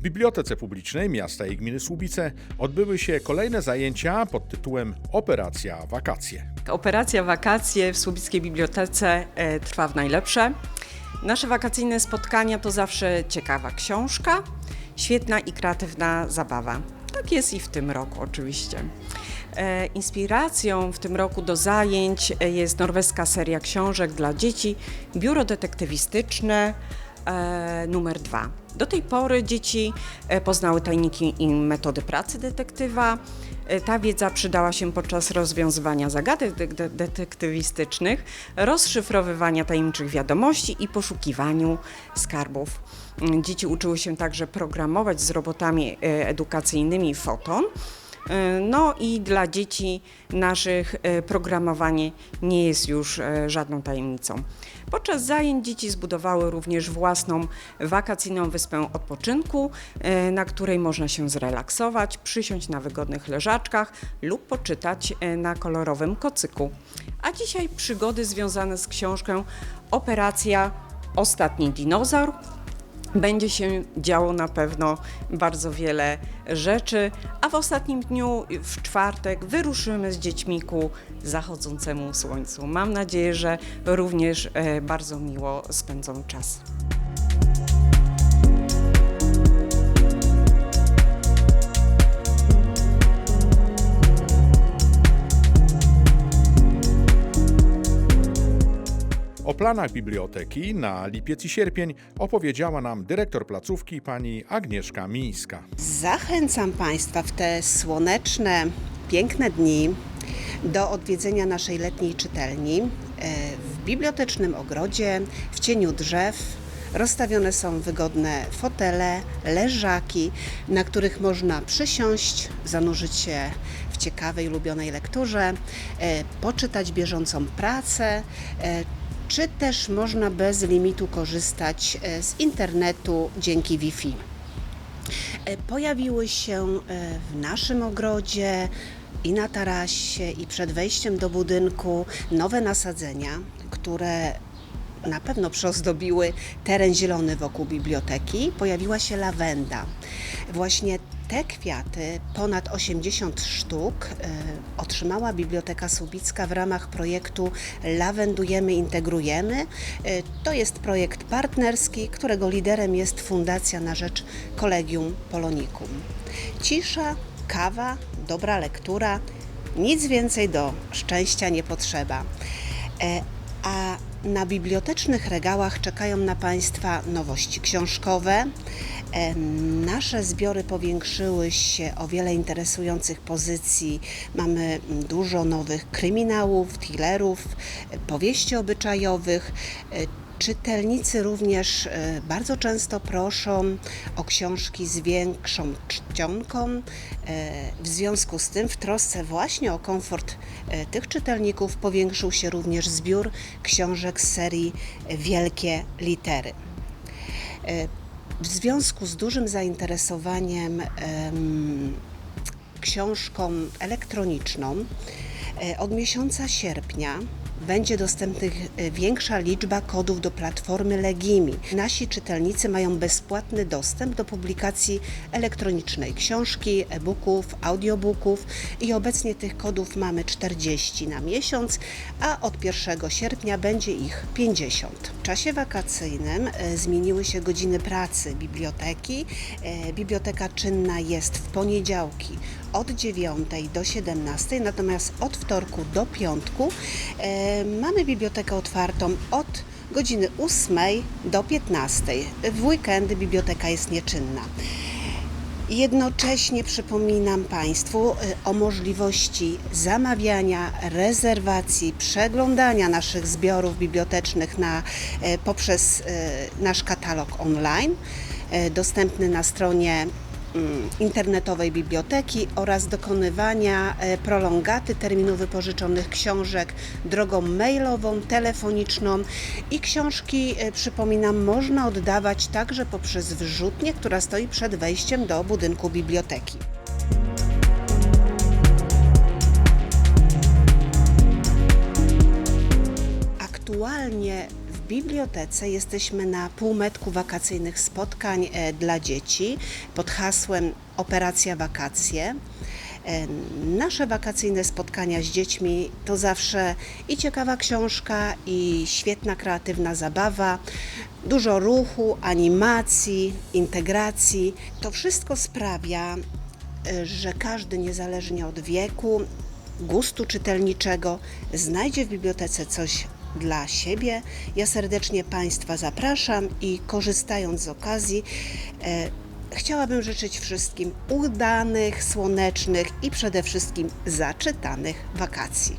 Bibliotece Publicznej Miasta i Gminy Słubice odbyły się kolejne zajęcia pod tytułem Operacja Wakacje. Operacja Wakacje w Słubickiej Bibliotece e, trwa w najlepsze. Nasze wakacyjne spotkania to zawsze ciekawa książka, świetna i kreatywna zabawa. Tak jest i w tym roku oczywiście. E, Inspiracją w tym roku do zajęć e, jest norweska seria książek dla dzieci Biuro Detektywistyczne numer dwa. Do tej pory dzieci e, poznały tajniki i metody pracy detektywa. E, Ta wiedza przydała się podczas rozwiązywania zagadek de- de- detektywistycznych, rozszyfrowywania tajemniczych wiadomości i poszukiwaniu skarbów. Mm, Dzieci uczyły się także programować z robotami e, edukacyjnymi Foton. E, No i dla dzieci naszych e, programowanie nie jest już e, żadną tajemnicą. Podczas zajęć dzieci zbudowały również własną wakacyjną wyspę odpoczynku, na której można się zrelaksować, przysiąść na wygodnych leżaczkach lub poczytać na kolorowym kocyku. A dzisiaj przygody związane z książką Operacja Ostatni Dinozaur, będzie się działo na pewno bardzo wiele rzeczy, a w ostatnim dniu, w czwartek, wyruszymy z dziećmi ku zachodzącemu słońcu. Mam nadzieję, że również e, bardzo miło spędzą czas. O planach biblioteki na lipiec i sierpień opowiedziała nam dyrektor placówki pani Agnieszka Mińska. Zachęcam Państwa w te słoneczne, piękne dni do odwiedzenia naszej letniej czytelni. E, W bibliotecznym ogrodzie, w cieniu drzew, rozstawione są wygodne fotele, leżaki, na których można przysiąść, zanurzyć się w ciekawej, ulubionej lekturze, e, poczytać bieżącą pracę, e, czy też można bez limitu korzystać e, z internetu dzięki Wi-Fi. E, Pojawiły się e, w naszym ogrodzie i na tarasie, i przed wejściem do budynku nowe nasadzenia, które na pewno przyozdobiły teren zielony wokół biblioteki. Pojawiła się lawenda. Właśnie te kwiaty, ponad 80 sztuk, e, otrzymała Biblioteka Słubicka w ramach projektu Lawendujemy, Integrujemy. E, To jest projekt partnerski, którego liderem jest Fundacja na Rzecz Kolegium Polonikum. Cisza, kawa, dobra lektura, nic więcej do szczęścia nie potrzeba. E, A na bibliotecznych regałach czekają na Państwa nowości książkowe. E, Nasze zbiory powiększyły się o wiele interesujących pozycji. Mamy dużo nowych kryminałów, thrillerów, e, powieści obyczajowych. Czytelnicy również e, bardzo często proszą o książki z większą czcionką. E, W związku z tym, w trosce właśnie o komfort e, tych czytelników, powiększył się również zbiór książek z serii Wielkie Litery. W związku z dużym zainteresowaniem em, książką elektroniczną od miesiąca sierpnia będzie dostępnych e, większa liczba kodów do platformy Legimi. Nasi czytelnicy mają bezpłatny dostęp do publikacji elektronicznej książki, e-booków, audiobooków i obecnie tych kodów mamy 40 na miesiąc, a od 1 sierpnia będzie ich 50. W czasie wakacyjnym e, zmieniły się godziny pracy biblioteki. E, Biblioteka czynna jest w poniedziałki od 9 do 17, natomiast od wtorku do piątku e, mamy bibliotekę otwartą od godziny 8 do 15. W weekendy biblioteka jest nieczynna. Jednocześnie przypominam Państwu y, o możliwości zamawiania, rezerwacji, przeglądania naszych zbiorów bibliotecznych na, e, poprzez e, nasz katalog online, e, dostępny na stronie internetowej biblioteki oraz dokonywania e, prolongaty terminu wypożyczonych książek drogą mailową, telefoniczną i książki, e, przypominam, można oddawać także poprzez wrzutnię, która stoi przed wejściem do budynku biblioteki. Bibliotece jesteśmy na półmetku wakacyjnych spotkań e, dla dzieci pod hasłem Operacja Wakacje. E, Nasze wakacyjne spotkania z dziećmi to zawsze i ciekawa książka, i świetna kreatywna zabawa, dużo ruchu, animacji, integracji. To wszystko sprawia, e, że każdy niezależnie od wieku, gustu czytelniczego znajdzie w bibliotece coś dla siebie. Ja serdecznie Państwa zapraszam i korzystając z okazji, e, chciałabym życzyć wszystkim udanych, słonecznych i przede wszystkim zaczytanych wakacji.